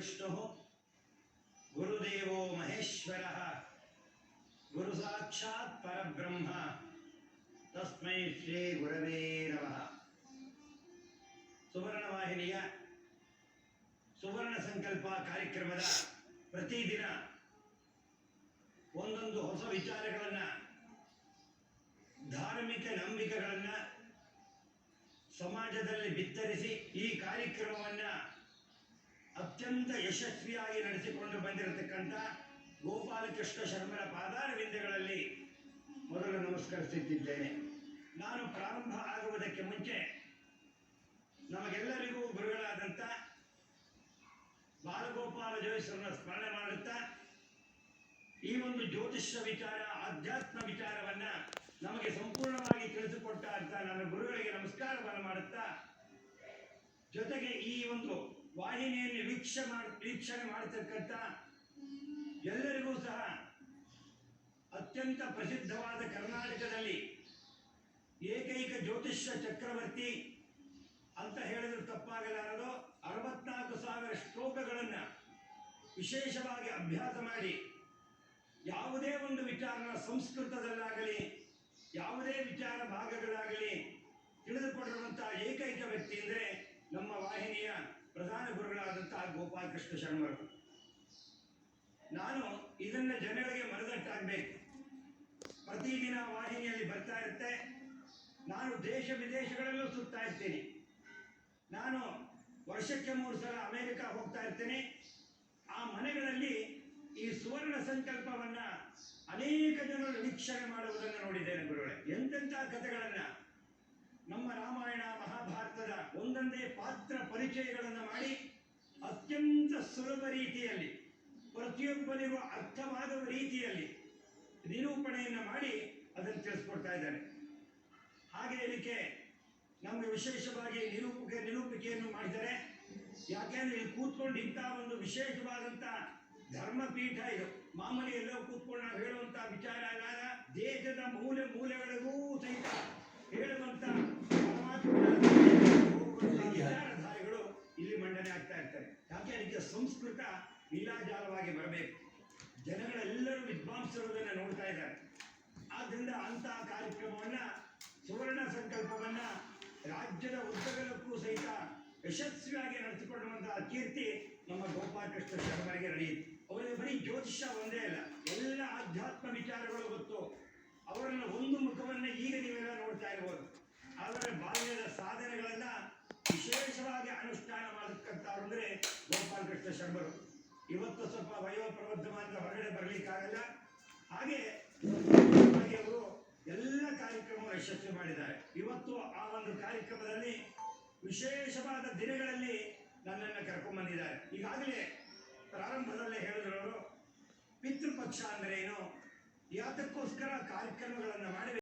ವಿಷ್ಣು ಗುರುದೇವೋ ಮಹೇಶ್ವರ ಗುರು ಸಾಕ್ಷಾತ್ ಪರಬ್ರಹ್ಮ ತಸ್ಮೈ ಶ್ರೀ ಗುರವೇ ನಮಃ ಸುವರ್ಣ ವಾಹಿನಿಯ ಸುವರ್ಣ ಸಂಕಲ್ಪ ಕಾರ್ಯಕ್ರಮದ ಪ್ರತಿದಿನ ಒಂದೊಂದು ಹೊಸ ವಿಚಾರಗಳನ್ನ ಧಾರ್ಮಿಕ ನಂಬಿಕೆಗಳನ್ನ ಸಮಾಜದಲ್ಲಿ ಬಿತ್ತರಿಸಿ ಈ ಕಾರ್ಯಕ್ರಮವನ್ನ ಅತ್ಯಂತ ಯಶಸ್ವಿಯಾಗಿ ನಡೆಸಿಕೊಂಡು ಬಂದಿರತಕ್ಕಂಥ ಗೋಪಾಲಕೃಷ್ಣ ಶರ್ಮರ ಪಾದಾರವಿಂದಗಳಲ್ಲಿ ಮೊದಲು ನಮಸ್ಕರಿಸುತ್ತಿದ್ದೇನೆ. ನಾನು ಪ್ರಾರಂಭ ಆಗುವುದಕ್ಕೆ ಮುಂಚೆ ನಮಗೆಲ್ಲರಿಗೂ ಗುರುಗಳಾದಂಥ ಬಾಲಗೋಪಾಲ ಜೋಯಿಸರನ್ನ ಸ್ಮರಣೆ ಮಾಡುತ್ತಾ ಈ ಒಂದು ಜ್ಯೋತಿಷ್ಯ ವಿಚಾರ, ಆಧ್ಯಾತ್ಮ ವಿಚಾರವನ್ನ ನಮಗೆ ಸಂಪೂರ್ಣವಾಗಿ ತಿಳಿಸಿಕೊಟ್ಟ ಅಂತ ನನ್ನ ಗುರುಗಳಿಗೆ ನಮಸ್ಕಾರವನ್ನು ಮಾಡುತ್ತಾ ಜೊತೆಗೆ ಈ ಒಂದು ವಾಹಿನಿಯನ್ನು ವೀಕ್ಷ ಮಾಡಿ, ವೀಕ್ಷಣೆ ಮಾಡತಕ್ಕಂಥ ಎಲ್ಲರಿಗೂ ಸಹ ಅತ್ಯಂತ ಪ್ರಸಿದ್ಧವಾದ ಕರ್ನಾಟಕದಲ್ಲಿ ಏಕೈಕ ಜ್ಯೋತಿಷ್ಯ ಚಕ್ರವರ್ತಿ ಅಂತ ಹೇಳಿದ್ರೆ ತಪ್ಪಾಗಲಾರದು. ಅರವತ್ನಾಲ್ಕು ಸಾವಿರ ಶ್ಲೋಕಗಳನ್ನು ವಿಶೇಷವಾಗಿ ಅಭ್ಯಾಸ ಮಾಡಿ ಯಾವುದೇ ಒಂದು ವಿಚಾರ ಸಂಸ್ಕೃತದಲ್ಲಾಗಲಿ, ಯಾವುದೇ ವಿಚಾರ ಭಾಗಗಳಾಗಲಿ ತಿಳಿದುಕೊಂಡಿರುವಂತಹ ಏಕೈಕ ವ್ಯಕ್ತಿ ಅಂದರೆ ನಮ್ಮ ವಾಹಿನಿಯ ಪ್ರಧಾನ ಗುರುಗಳಾದಂತಹ ಗೋಪಾಲಕೃಷ್ಣ ಶರ್ಮರು ನಾನು ಇದನ್ನ ಜನಗಳಿಗೆ ಮನದಟ್ಟಾಗಬೇಕು. ಪ್ರತಿದಿನ ವಾಹಿನಿಯಲ್ಲಿ ಬರ್ತಾ ಇರುತ್ತೆ. ನಾನು ದೇಶ ವಿದೇಶಗಳಲ್ಲೂ ಸುತ್ತಾ ಇರ್ತೀನಿ. ನಾನು ವರ್ಷಕ್ಕೆ ಮೂರು ಸಲ ಅಮೆರಿಕ ಹೋಗ್ತಾ ಇರ್ತೀನಿ. ಆ ಮನೆಗಳಲ್ಲಿ ಈ ಸುವರ್ಣ ಸಂಕಲ್ಪವನ್ನ ಅನೇಕ ಜನರು ವೀಕ್ಷಣೆ ಮಾಡುವುದನ್ನು ನೋಡಿದ್ದೇನೆ ಗುರುಗಳೇ. ಎಂತೆಂಥ ಕಥೆಗಳನ್ನ ಪರಿಚಯಗಳನ್ನು ಮಾಡಿ ಅತ್ಯಂತ ಸುಲಭ ರೀತಿಯಲ್ಲಿ, ಪ್ರತಿಯೊಬ್ಬನಿಗೂ ಅರ್ಥವಾಗುವ ರೀತಿಯಲ್ಲಿ ನಿರೂಪಣೆಯನ್ನು ಮಾಡಿ ಅದನ್ನು ತಿಳಿಸ್ಕೊಡ್ತಾ ಇದ್ದಾರೆ ಹಾಗೆ ಇದಕ್ಕೆ ನಮಗೆ ವಿಶೇಷವಾಗಿ ನಿರೂಪಕ ನಿರೂಪಿಕೆಯನ್ನು ಮಾಡಿದ್ದಾರೆ. ಯಾಕೆಂದ್ರೆ ಇಲ್ಲಿ ಕೂತ್ಕೊಂಡು ಇಂಥ ಒಂದು ವಿಶೇಷವಾದಂಥ ಧರ್ಮಪೀಠ ಇದು. ಮಾಮೂಲಿ ಎಲ್ಲೋ ಕೂತ್ಕೊಂಡು ನಾವು ಹೇಳುವಂಥ ವಿಚಾರ ಅಲ್ಲ ದೇಶದ ಮೂಲೆ ಮೂಲೆಗಳಿಗೂ ಸಹಿತ ಹೇಳುವಂಥ ಸಂಸ್ಕೃತ ಲೀಲಾಜಾಲವಾಗಿ ಬರಬೇಕು. ಜನಗಳೆಲ್ಲರೂ ವಿದ್ವಾಂಸರುವುದನ್ನು ನೋಡ್ತಾ ಇದ್ದಾರೆ. ಆದ್ದರಿಂದ ಅಂತಹ ಕಾರ್ಯಕ್ರಮವನ್ನ, ಸುವರ್ಣ ಸಂಕಲ್ಪವನ್ನ ರಾಜ್ಯದ ಉದ್ದಗಲಕ್ಕೂ ಸಹಿತ ಯಶಸ್ವಿಯಾಗಿ ನಡೆಸಿಕೊಳ್ಳುವಂತಹ ಕೀರ್ತಿ ನಮ್ಮ ಗೋಪಾಲಕೃಷ್ಣ ಶರ್ಮರಿಗೆ ನಡೆಯಿತು. ಅವರಿಗೆ ಬರೀ ಜ್ಯೋತಿಷ್ಯ ಒಂದೇ ಅಲ್ಲ, ಎಲ್ಲ ಆಧ್ಯಾತ್ಮ ವಿಚಾರಗಳು ಅನುಷ್ಠಾನ ಮಾಡತಕ್ಕಂಥವ್ರು ಅಂದ್ರೆ ಗೋಪಾಲಕೃಷ್ಣ ಶರ್ಮರು. ಇವತ್ತು ಸ್ವಲ್ಪ ವಯೋಪ್ರವರ್ಧಮಾನದ ಹೊರಗಡೆ ಬರಲಿಕ್ಕಾಗಲ್ಲ. ಹಾಗೆ ಅವರು ಎಲ್ಲ ಕಾರ್ಯಕ್ರಮ ಯಶಸ್ವಿ ಮಾಡಿದ್ದಾರೆ. ಇವತ್ತು ಆ ಒಂದು ಕಾರ್ಯಕ್ರಮದಲ್ಲಿ ವಿಶೇಷವಾದ ದಿನಗಳಲ್ಲಿ ನನ್ನನ್ನು ಕರ್ಕೊಂಡ್ ಬಂದಿದ್ದಾರೆ. ಈಗಾಗಲೇ ಪ್ರಾರಂಭದಲ್ಲೇ ಹೇಳಿದ್ರು ಅವರು, ಪಿತೃಪಕ್ಷ ಅಂದ್ರೆ ಏನು? ಯಾತಕ್ಕೋಸ್ಕರ ಕಾರ್ಯಕ್ರಮಗಳನ್ನು ಮಾಡಿ